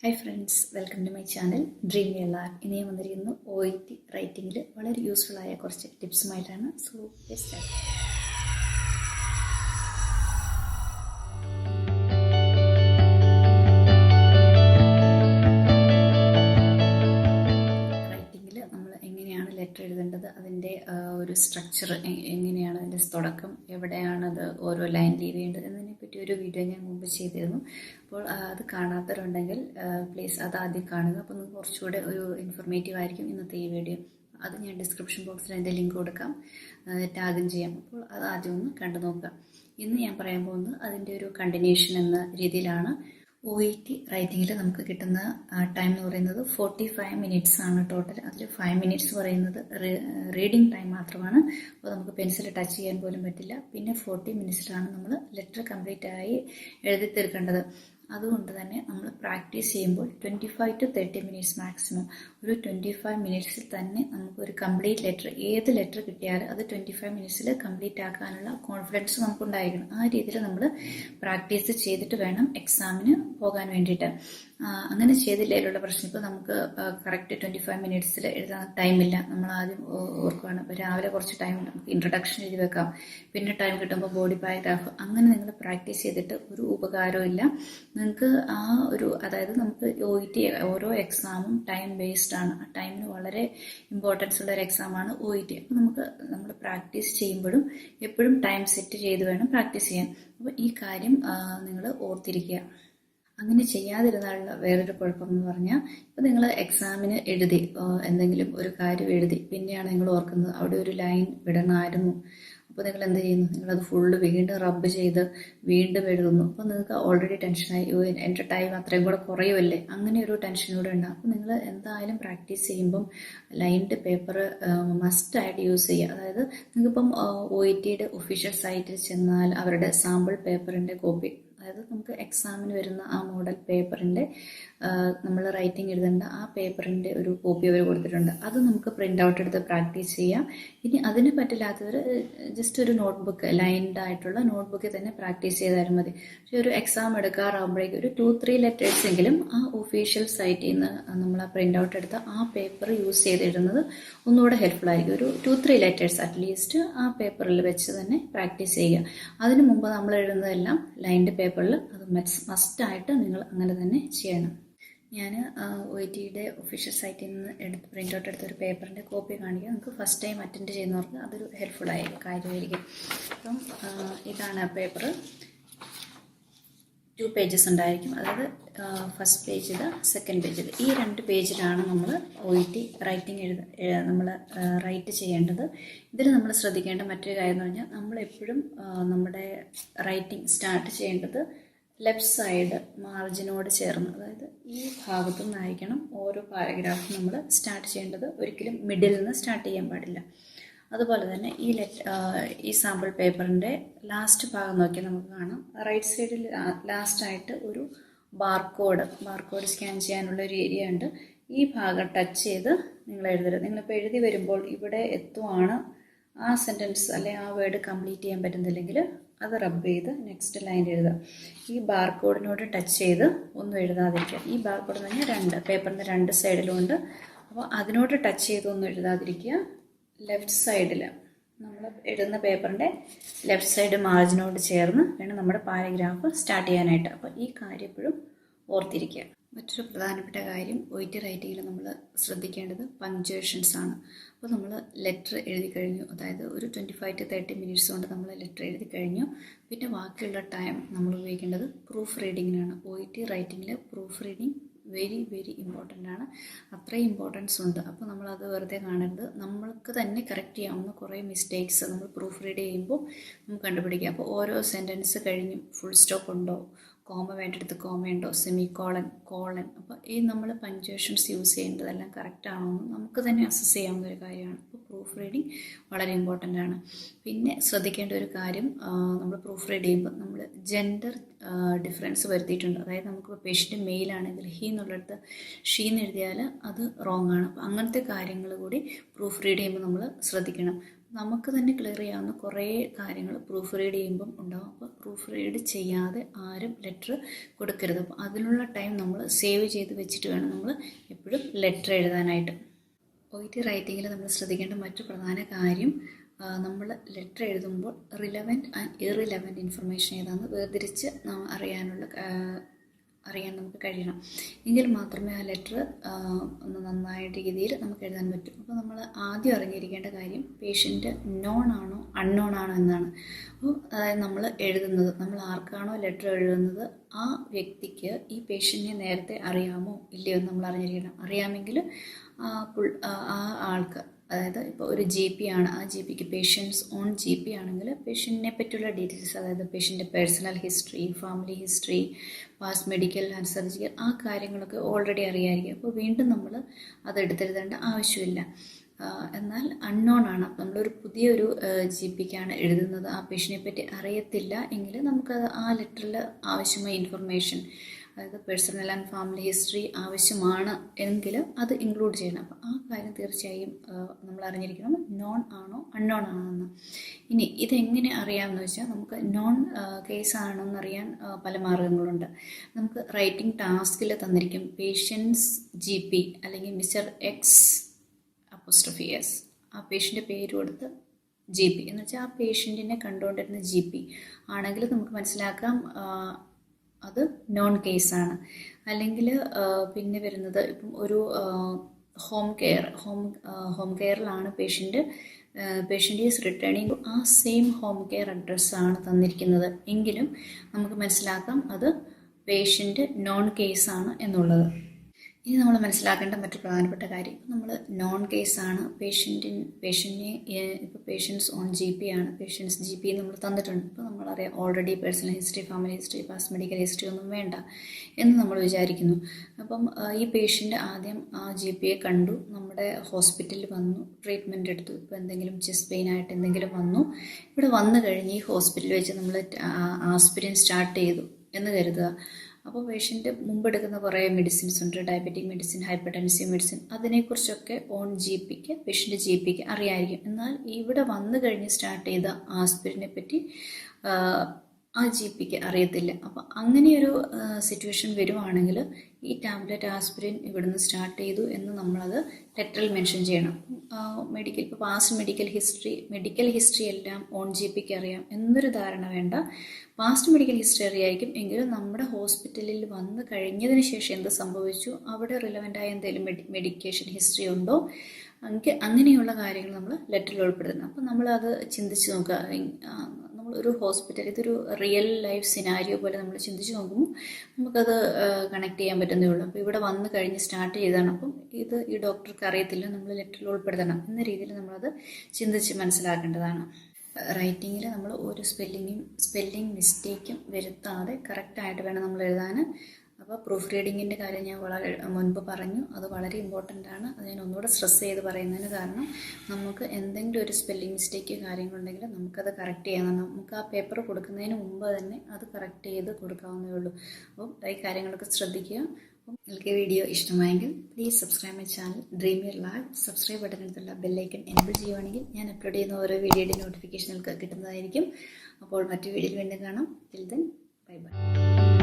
Hi friends welcome to my channel dream Kerala ഇനി ഞാൻ വന്നിരിക്കുന്നു ഒ ഇ ടി റൈറ്റിങ്ങിൽ വളരെ യൂസ്ഫുൾ ആയ കുറച്ച് ടിപ്സുമായിട്ടാണ് സോ ബെസ്റ്റ് റൈറ്റിങ്ങിൽ നമ്മൾ എങ്ങനെയാണ് ലെറ്റർ എഴുതേണ്ടത് അതിന്റെ ഒരു സ്ട്രക്ചർ എങ്ങനെയാണ് അതിന്റെ തുടക്കം എവിടെയാണത് ഓരോ ലൈൻ ലീവ് ചെയ്യേണ്ടത് എന്നതിനെ പറ്റി ഒരു വീഡിയോ ഞാൻ മുമ്പ് ചെയ്തിരുന്നു. അപ്പോൾ അത് കാണാത്തവരുണ്ടെങ്കിൽ പ്ലീസ് അത് ആദ്യം കാണുക. അപ്പോൾ നിങ്ങൾക്ക് കുറച്ചുകൂടെ ഒരു ഇൻഫോർമേറ്റീവ് ആയിരിക്കും ഇന്നത്തെ ഈ വീഡിയോ അത് ഞാൻ ഡിസ്ക്രിപ്ഷൻ ബോക്സിൽ അതിന്റെ ലിങ്ക് കൊടുക്കാം. ടാഗും ചെയ്യാം. അപ്പോൾ അത് ആദ്യം ഒന്ന് കണ്ടു നോക്കുക ഇന്ന് ഞാൻ പറയാൻ പോകുന്നത് അതിന്റെ ഒരു കണ്ടിന്യൂഷൻ എന്ന രീതിയിലാണ്. ഒ ഇ ടി റൈറ്റിങ്ങിൽ നമുക്ക് കിട്ടുന്ന ടൈം എന്ന് പറയുന്നത് ഫോർട്ടി ഫൈവ് മിനിറ്റ്സ് ആണ് ടോട്ടൽ അതിൽ ഫൈവ് മിനിറ്റ്സ് പറയുന്നത് റീഡിംഗ് ടൈം മാത്രമാണ്. അപ്പോൾ നമുക്ക് പെൻസിൽ ടച്ച് ചെയ്യാൻ പോലും പറ്റില്ല. പിന്നെ ഫോർട്ടി മിനിറ്റ്സിലാണ് നമ്മൾ ലെറ്റർ കംപ്ലീറ്റ് ആയി എഴുതി തീർക്കേണ്ടത്. അതുകൊണ്ട് തന്നെ നമ്മൾ പ്രാക്ടീസ് ചെയ്യുമ്പോൾ twenty five to thirty minutes maximum ഒരു ട്വന്റി ഫൈവ് മിനിറ്റ്സിൽ തന്നെ നമുക്ക് ഒരു കംപ്ലീറ്റ് ലെറ്റർ ഏത് ലെറ്റർ കിട്ടിയാലും അത് ട്വന്റി ഫൈവ് മിനിറ്റ്സിൽ കംപ്ലീറ്റ് ആക്കാനുള്ള കോൺഫിഡൻസ് നമുക്കുണ്ടായിരിക്കണം. ആ രീതിയിൽ നമ്മൾ പ്രാക്ടീസ് ചെയ്തിട്ട് വേണം എക്സാമിന് പോകാൻ വേണ്ടിയിട്ട്. അങ്ങനെ ചെയ്തില്ലേലുള്ള പ്രശ്നം ഇപ്പോൾ നമുക്ക് കറക്റ്റ് ട്വന്റി ഫൈവ് മിനിറ്റ്സിൽ എഴുതാൻ ടൈമില്ല നമ്മൾ ആദ്യം ഓർക്കുവാണ്. ഇപ്പോൾ രാവിലെ കുറച്ച് ടൈം നമുക്ക് ഇൻട്രൊഡക്ഷൻ എഴുതി വെക്കാം. പിന്നെ ടൈം കിട്ടുമ്പോൾ ബോഡി പാരഗ്രാഫ് അങ്ങനെ നിങ്ങൾ പ്രാക്ടീസ് ചെയ്തിട്ട് ഒരു ഉപകാരവും ഇല്ല. നിങ്ങൾക്ക് ആ ഒരു അതായത് നമുക്ക് ഒ ഇ ടി ഓരോ എക്സാമും ടൈം ബേസ്ഡ് ആണ്. ആ ടൈമിന് വളരെ ഇമ്പോർട്ടൻസ് ഉള്ള ഒരു എക്സാമാണ് ഒ ഇ ടി അപ്പോൾ നമുക്ക് നമ്മൾ പ്രാക്ടീസ് ചെയ്യുമ്പോഴും എപ്പോഴും ടൈം സെറ്റ് ചെയ്ത് വേണം പ്രാക്ടീസ് ചെയ്യാൻ. അപ്പോൾ ഈ കാര്യം നിങ്ങൾ ഓർത്തിരിക്കുക. അങ്ങനെ ചെയ്യാതിരുന്നാലുള്ള വേറൊരു കുഴപ്പം എന്ന് പറഞ്ഞാൽ ഇപ്പം നിങ്ങൾ എക്സാമിന് എഴുതി എന്തെങ്കിലും ഒരു കാര്യം എഴുതി പിന്നെയാണ് നിങ്ങൾ ഓർക്കുന്നത്. അവിടെ ഒരു ലൈൻ വിടണമായിരുന്നു. അപ്പോൾ നിങ്ങൾ എന്ത് ചെയ്യുന്നു? നിങ്ങളത് ഫുള്ള് വീണ്ടും റബ്ബ് ചെയ്ത് വീണ്ടും എഴുതുന്നു. അപ്പോൾ നിങ്ങൾക്ക് ഓൾറെഡി ടെൻഷനായി "ഓ, എന്റെ ടൈം അത്രയും കൂടെ കുറയുമല്ലേ? അങ്ങനെ ഒരു ടെൻഷൻ കൂടെ ഉണ്ടാകും അപ്പോൾ നിങ്ങൾ എന്തായാലും പ്രാക്ടീസ് ചെയ്യുമ്പം ലൈൻഡ് പേപ്പർ മസ്റ്റായിട്ട് യൂസ് ചെയ്യുക. അതായത് നിങ്ങൾക്കിപ്പം ഒ ഇ ടിയുടെ ഒഫീഷ്യൽ സൈറ്റിൽ ചെന്നാൽ അവരുടെ സാമ്പിൾ പേപ്പറിന്റെ കോപ്പി അതായത് നമുക്ക് എക്സാമിന് വരുന്ന ആ മോഡൽ പേപ്പറിന്റെ നമ്മൾ റൈറ്റിംഗ് എഴുതേണ്ട ആ പേപ്പറിന്റെ ഒരു കോപ്പി അവർ കൊടുത്തിട്ടുണ്ട്. അത് നമുക്ക് പ്രിന്റ് ഔട്ട് എടുത്ത് പ്രാക്ടീസ് ചെയ്യാം. ഇനി അതിന് പറ്റില്ലാത്തവർ ജസ്റ്റ് ഒരു നോട്ട്ബുക്ക് ലൈൻഡ് ആയിട്ടുള്ള നോട്ട്ബുക്കിൽ തന്നെ പ്രാക്ടീസ് ചെയ്താലും മതി. പക്ഷേ ഒരു എക്സാം എടുക്കാറാകുമ്പോഴേക്കും ഒരു ടു ത്രീ ലെറ്റേഴ്സ് എങ്കിലും ആ ഒഫീഷ്യൽ സൈറ്റിൽ നിന്ന് നമ്മൾ ആ പ്രിന്റ് ഔട്ട് എടുത്ത് ആ പേപ്പർ യൂസ് ചെയ്തിടുന്നത് ഒന്നുകൂടെ ഹെൽപ്ഫുൾ ആയിരിക്കും. ഒരു ടു ത്രീ ലെറ്റേഴ്സ് അറ്റ്ലീസ്റ്റ് ആ പേപ്പറിൽ വെച്ച് തന്നെ പ്രാക്ടീസ് ചെയ്യുക. അതിനു മുമ്പ് നമ്മൾ എഴുതുന്നതെല്ലാം ലൈൻഡ് പേപ്പറിൽ അത് മസ്റ്റായിട്ട് നിങ്ങൾ അങ്ങനെ തന്നെ ചെയ്യണം. ഞാൻ ഒ ടിയുടെ ഒഫീഷ്യൽ സൈറ്റിൽ നിന്ന് എടുത്ത് പ്രിന്റ് ഔട്ട് എടുത്ത ഒരു പേപ്പറിന്റെ കോപ്പി കാണിക്കുക നമുക്ക് ഫസ്റ്റ് ടൈം അറ്റൻഡ് ചെയ്യുന്നവർക്ക് അതൊരു ഹെൽപ്ഫുൾ ആയി കാര്യമായിരിക്കും. അപ്പം ആ, ഇതാണ് പേപ്പർ ടു പേജസ് ഉണ്ടായിരിക്കും. അതായത് ഫസ്റ്റ് പേജ് ഇത് സെക്കൻഡ് പേജ് ഇത്. ഈ രണ്ട് പേജിലാണ് നമ്മൾ ഒ ഇ ടി റൈറ്റിംഗ് എഴുത നമ്മൾ റൈറ്റ് ചെയ്യേണ്ടത്. ഇതിൽ നമ്മൾ ശ്രദ്ധിക്കേണ്ട മറ്റൊരു കാര്യം എന്ന് പറഞ്ഞാൽ നമ്മളെപ്പോഴും നമ്മുടെ റൈറ്റിംഗ് സ്റ്റാർട്ട് ചെയ്യേണ്ടത് ലെഫ്റ്റ് സൈഡ് മാർജിനോട് ചേർന്ന്. അതായത് ഈ ഭാഗത്തു നിന്നായിരിക്കണം ഓരോ പാരഗ്രാഫും നമ്മൾ സ്റ്റാർട്ട് ചെയ്യേണ്ടത്. ഒരിക്കലും മിഡിൽ നിന്ന് സ്റ്റാർട്ട് ചെയ്യാൻ പാടില്ല. അതുപോലെ തന്നെ ഈ ലെറ്റ് ഈ സാമ്പിൾ പേപ്പറിന്റെ ലാസ്റ്റ് ഭാഗം നോക്കിയാൽ നമുക്ക് കാണാം. റൈറ്റ് സൈഡിൽ ലാസ്റ്റായിട്ട് ഒരു ബാർകോഡ് ബാർകോഡ് സ്കാൻ ചെയ്യാനുള്ള ഒരു ഏരിയ ഉണ്ട്. ഈ ഭാഗം ടച്ച് ചെയ്ത് നിങ്ങൾ എഴുതരുത്. നിങ്ങളിപ്പോൾ എഴുതി വരുമ്പോൾ ഇവിടെ എത്തുവാണ് ആ സെന്റൻസ് അല്ലെ ആ വേർഡ് കംപ്ലീറ്റ് ചെയ്യാൻ പറ്റുന്നില്ലെങ്കിൽ അത് റബ്ബ് ചെയ്ത് നെക്സ്റ്റ് ലൈൻ എഴുതുക. ഈ ബാർകോഡിനോട് ടച്ച് ചെയ്ത് ഒന്നും എഴുതാതിരിക്കുക. ഈ ബാർകോഡ് പറഞ്ഞാൽ രണ്ട് പേപ്പറിന്റെ രണ്ട് സൈഡിലും ഉണ്ട്. അപ്പോൾ അതിനോട് ടച്ച് ചെയ്തൊന്നും എഴുതാതിരിക്കുക. ലെഫ്റ്റ് സൈഡിൽ നമ്മൾ ഇടുന്ന പേപ്പറിന്റെ ലെഫ്റ്റ് സൈഡ് മാർജിനോട് ചേർന്ന് വേണം നമ്മുടെ പാരഗ്രാഫ് സ്റ്റാർട്ട് ചെയ്യാനായിട്ട്. അപ്പോൾ ഈ കാര്യം എപ്പോഴും ഓർത്തിരിക്കുക. മറ്റൊരു പ്രധാനപ്പെട്ട കാര്യം ഒയിറ്റ് റൈറ്റിങ്ങിൽ നമ്മൾ ശ്രദ്ധിക്കേണ്ടത് പങ്ക്ച്വേഷൻസ് ആണ്. അപ്പോൾ നമ്മൾ ലെറ്റർ എഴുതി കഴിഞ്ഞു. അതായത് ഒരു twenty five to thirty minutes കൊണ്ട് നമ്മൾ ലെറ്റർ എഴുതി കഴിഞ്ഞു. പിന്നെ ബാക്കിയുള്ള ടൈം നമ്മൾ ഉപയോഗിക്കേണ്ടത് പ്രൂഫ് റീഡിങ്ങിനാണ് ഒ ഇ റൈറ്റിങ്ങിൽ proof reading very very important ആണ്. അത്രയും ഇമ്പോർട്ടൻസ് ഉണ്ട്. അപ്പോൾ നമ്മളത് വെറുതെ കാണരുത്. നമ്മൾക്ക് തന്നെ കറക്റ്റ് ചെയ്യാവുന്ന കുറേ മിസ്റ്റേക്സ് നമ്മൾ പ്രൂഫ് റീഡ് ചെയ്യുമ്പോൾ നമുക്ക് കണ്ടുപിടിക്കാം. അപ്പോൾ ഓരോ സെന്റൻസ് കഴിഞ്ഞും ഫുൾ സ്റ്റോപ്പ് ഉണ്ടോ? കോമ വേണ്ടടുത്ത് കോമ ഉണ്ടോ സെമി കോളൻ. കോളൻ അപ്പോൾ ഈ നമ്മൾ പഞ്ച്വേഷൻസ് യൂസ് ചെയ്യേണ്ടതെല്ലാം കറക്റ്റ് ആണോ എന്ന് നമുക്ക് തന്നെ അസസ് ചെയ്യാവുന്ന ഒരു കാര്യമാണ്. അപ്പോൾ പ്രൂഫ് റീഡിങ് വളരെ ഇമ്പോർട്ടന്റ് ആണ്. പിന്നെ ശ്രദ്ധിക്കേണ്ട ഒരു കാര്യം നമ്മൾ പ്രൂഫ് റീഡ് ചെയ്യുമ്പോൾ നമ്മൾ ജെൻഡർ ഡിഫറൻസ് വരുത്തിയിട്ടുണ്ട്. അതായത് നമുക്കിപ്പോൾ പേഷ്യന്റ് മെയിൽ ആണെങ്കിൽ ഹി എന്നുള്ളടത്ത് ഷീ എന്ന് എഴുതിയാൽ അത് റോങ് ആണ്. അപ്പോൾ അങ്ങനത്തെ കാര്യങ്ങൾ കൂടി പ്രൂഫ് റീഡ് ചെയ്യുമ്പോൾ നമ്മൾ ശ്രദ്ധിക്കണം. നമുക്ക് തന്നെ ക്ലിയർ ചെയ്യാവുന്ന കുറേ കാര്യങ്ങൾ പ്രൂഫ് റീഡ് ചെയ്യുമ്പം ഉണ്ടാവും. അപ്പോൾ പ്രൂഫ് റീഡ് ചെയ്യാതെ ആരും ലെറ്റർ കൊടുക്കരുത്. അപ്പോൾ അതിനുള്ള ടൈം നമ്മൾ സേവ് ചെയ്ത് വെച്ചിട്ട് വേണം നമ്മൾ എപ്പോഴും ലെറ്റർ എഴുതാനായിട്ട്. ഒ ടി റൈറ്റിങ്ങിൽ നമ്മൾ ശ്രദ്ധിക്കേണ്ട മറ്റു പ്രധാന കാര്യം നമ്മൾ ലെറ്റർ എഴുതുമ്പോൾ റിലവന്റ് ആൻഡ് ഇറിലവന്റ് ഇൻഫർമേഷൻ ഏതാണെന്ന് വേർതിരിച്ച് അറിയാനുള്ള അറിയാൻ നമുക്ക് കഴിയണം. എങ്കിൽ മാത്രമേ ആ ലെറ്റർ ഒന്ന് നന്നായ രീതിയിൽ നമുക്ക് എഴുതാൻ പറ്റൂ. അപ്പോൾ നമ്മൾ ആദ്യം അറിഞ്ഞിരിക്കേണ്ട കാര്യം പേഷ്യന്റ് നോൺ ആണോ അൺനോൺ ആണോ എന്നാണ്. അപ്പോൾ അതായത് നമ്മൾ എഴുതുന്നത് നമ്മൾ ആർക്കാണോ ലെറ്റർ എഴുതുന്നത് ആ വ്യക്തിക്ക് ഈ പേഷ്യന്റിനെ നേരത്തെ അറിയാമോ ഇല്ലയോ എന്ന് നമ്മൾ അറിഞ്ഞിരിക്കണം. അറിയാമെങ്കിൽ ആ ആൾക്ക് അതായത് ഇപ്പോൾ ഒരു ജി പി ആണ് ആ ജി പിക്ക് പേഷ്യൻസ് ഓൺ ജി പി ആണെങ്കിൽ പേഷ്യന്റിനെ പറ്റിയുള്ള ഡീറ്റെയിൽസ് അതായത് പേഷ്യന്റെ personal history family history past medical and surgical ആ കാര്യങ്ങളൊക്കെ ഓൾറെഡി അറിയാമായിരിക്കും അപ്പോൾ വീണ്ടും നമ്മൾ അത് എടുത്തെഴുതേണ്ട ആവശ്യമില്ല. എന്നാൽ അൺനോൺ ആണ്. അപ്പോൾ നമ്മളൊരു പുതിയൊരു ജി പിക്കാണ് എഴുതുന്നത്. ആ പേഷ്യനെ പറ്റി അറിയത്തില്ല എങ്കിൽ നമുക്കത് ആ ലെറ്ററിൽ ആവശ്യമായ ഇൻഫർമേഷൻ അതായത് പേഴ്സണൽ ആൻഡ് ഫാമിലി ഹിസ്റ്ററി ആവശ്യമാണ് എങ്കിൽ അത് ഇൻക്ലൂഡ് ചെയ്യണം. അപ്പോൾ ആ കാര്യം തീർച്ചയായും നമ്മൾ അറിഞ്ഞിരിക്കണം. നോൺ ആണോ അൺനോൺ ആണോ എന്ന് ഇനി ഇതെങ്ങനെ അറിയാമെന്ന് വെച്ചാൽ നമുക്ക് നോൺ കേസ് ആണോ എന്നറിയാൻ പല മാർഗങ്ങളുണ്ട്. നമുക്ക് റൈറ്റിംഗ് ടാസ്കിൽ തന്നിരിക്കും പേഷ്യൻസ് ജി പി അല്ലെങ്കിൽ മിസ്റ്റർ എക്സ് അപ്പോസ്ട്രഫി ആ പേഷ്യന്റെ പേര് കൊടുത്ത് ജി പി എന്ന് വെച്ചാൽ ആ പേഷ്യന്റിനെ കണ്ടുകൊണ്ടിരുന്ന ജി പി ആണെങ്കിൽ നമുക്ക് മനസ്സിലാക്കാം അത് നോൺ കേസാണ് അല്ലെങ്കിൽ പിന്നെ വരുന്നത് ഇപ്പം ഒരു ഹോം കെയർ ഹോം ഹോം കെയറിലാണ് പേഷ്യന്റ് പേഷ്യന്റ് ഈസ് റിട്ടേണിങ് ആ സെയിം ഹോം കെയർ അഡ്രസ്സാണ് തന്നിരിക്കുന്നത്. എങ്കിലും നമുക്ക് മനസ്സിലാക്കാം അത് പേഷ്യന്റ് നോൺ കേസാണ് എന്നുള്ളത്. ഇനി നമ്മൾ മനസ്സിലാക്കേണ്ട മറ്റു പ്രധാനപ്പെട്ട കാര്യം. നമ്മൾ നോൺ കേസാണ് പേഷ്യന്റിൻ പേഷ്യന്റിനെ ഇപ്പോൾ പേഷ്യൻസ് ഓൺ ജി പി ആണ്. പേഷ്യൻസ് ജി പി നമ്മൾ തന്നിട്ടുണ്ട്. ഇപ്പോൾ നമ്മളറിയാം already personal history family history past medical history ഒന്നും വേണ്ട എന്ന് നമ്മൾ വിചാരിക്കുന്നു. അപ്പം ഈ പേഷ്യന്റ് ആദ്യം ആ ജി പിയെ കണ്ടു. നമ്മുടെ ഹോസ്പിറ്റലിൽ വന്നു. ട്രീറ്റ്മെന്റ് എടുത്തു. ഇപ്പോൾ എന്തെങ്കിലും ചെസ്റ്റ് പെയിൻ ആയിട്ട് എന്തെങ്കിലും വന്നു. ഇവിടെ വന്നു കഴിഞ്ഞ് ഈ ഹോസ്പിറ്റലിൽ വെച്ച് നമ്മൾ ആസ്പിരിൻ സ്റ്റാർട്ട് ചെയ്തു എന്ന് കരുതുക. അപ്പോൾ പേഷ്യന്റ് മുമ്പ് എടുക്കുന്ന കുറേ മെഡിസിൻസ് ഉണ്ട്. Diabetic medicine hypertensive medicine അതിനെക്കുറിച്ചൊക്കെ ഓൺ ജി പിക്ക് പേഷ്യന്റ് ജി പിക്ക് അറിയായിരിക്കും. എന്നാൽ ഇവിടെ വന്നു കഴിഞ്ഞ് സ്റ്റാർട്ട് ചെയ്ത ആസ്പിരിനെ പറ്റി ആ, ജി പിക്ക് അറിയത്തില്ല. അപ്പോൾ അങ്ങനെയൊരു സിറ്റുവേഷൻ വരുവാണെങ്കിൽ ഈ ടാബ്ലറ്റ് ആസ്പിരിൻ ഇവിടുന്ന് സ്റ്റാർട്ട് ചെയ്തു എന്ന് നമ്മളത് ലെറ്ററിൽ മെൻഷൻ ചെയ്യണം. മെഡിക്കൽ ഇപ്പോൾ past medical history medical history എല്ലാം ഓൺ ജി പിക്ക് അറിയാം. എന്നൊരു ധാരണ വേണ്ട. പാസ്റ്റ് മെഡിക്കൽ ഹിസ്റ്ററി അറിയായിരിക്കും. എങ്കിലും നമ്മുടെ ഹോസ്പിറ്റലിൽ വന്ന് കഴിഞ്ഞതിന് ശേഷം എന്ത് സംഭവിച്ചു? അവിടെ റിലവന്റായ എന്തെങ്കിലും മെഡി മെഡിക്കേഷൻ ഹിസ്റ്ററി ഉണ്ടോ? അങ്ങ അങ്ങനെയുള്ള കാര്യങ്ങൾ നമ്മൾ ലെറ്ററിൽ ഉൾപ്പെടുത്തണം. അപ്പോൾ നമ്മളത് ചിന്തിച്ച് നോക്കുക. നമ്മളൊരു ഹോസ്പിറ്റൽ ഇതൊരു റിയൽ ലൈഫ് സിനാരിയോ പോലെ നമ്മൾ ചിന്തിച്ച് നോക്കുമ്പോൾ നമുക്കത് കണക്ട് ചെയ്യാൻ പറ്റുന്നേ ഉള്ളൂ. അപ്പോൾ ഇവിടെ വന്ന് കഴിഞ്ഞ് സ്റ്റാർട്ട് ചെയ്താണ്. അപ്പം ഇത് ഈ ഡോക്ടർക്ക് അറിയത്തില്ല നമ്മൾ ലെറ്ററിൽ ഉൾപ്പെടുത്തണം എന്ന രീതിയിൽ നമ്മളത് ചിന്തിച്ച് മനസ്സിലാക്കേണ്ടതാണ്. റൈറ്റിങ്ങിൽ നമ്മൾ ഒരു സ്പെല്ലിങ്ങും സ്പെല്ലിംഗ് മിസ്റ്റേക്കും വരുത്താതെ കറക്റ്റായിട്ട് വേണം നമ്മൾ എഴുതാൻ. അപ്പോൾ പ്രൂഫ് റീഡിങ്ങിന്റെ കാര്യം ഞാൻ വളരെ മുൻപ് പറഞ്ഞു. അത് വളരെ ഇമ്പോർട്ടന്റ് ആണ്. അത് ഞാൻ ഒന്നുകൂടെ സ്ട്രെസ് ചെയ്ത് പറയുന്നതിന് കാരണം നമുക്ക് എന്തെങ്കിലും ഒരു സ്പെല്ലിംഗ് മിസ്റ്റേക്ക് കാര്യങ്ങളുണ്ടെങ്കിൽ നമുക്കത് കറക്റ്റ് ചെയ്യാൻ നമുക്ക് ആ പേപ്പർ കൊടുക്കുന്നതിന് മുമ്പ് തന്നെ അത് കറക്റ്റ് ചെയ്ത് കൊടുക്കാവുന്നേ ഉള്ളൂ. അപ്പം ഈ കാര്യങ്ങളൊക്കെ ശ്രദ്ധിക്കുക. അപ്പം നിങ്ങൾക്ക് വീഡിയോ ഇഷ്ടമായെങ്കിൽ please subscribe my channel dream your ലാഗ് സബ്സ്ക്രൈബ് ബട്ടണിലുള്ള ബെല്ലൈക്കൺ എൻബിൾ ചെയ്യുവാണെങ്കിൽ ഞാൻ അപ്ലോഡ് ചെയ്യുന്ന ഓരോ വീഡിയോയുടെ നോട്ടിഫിക്കേഷനുകൾക്ക് കിട്ടുന്നതായിരിക്കും. അപ്പോൾ മറ്റു വീഡിയോയിൽ വീണ്ടും കാണാം. Till then bye bye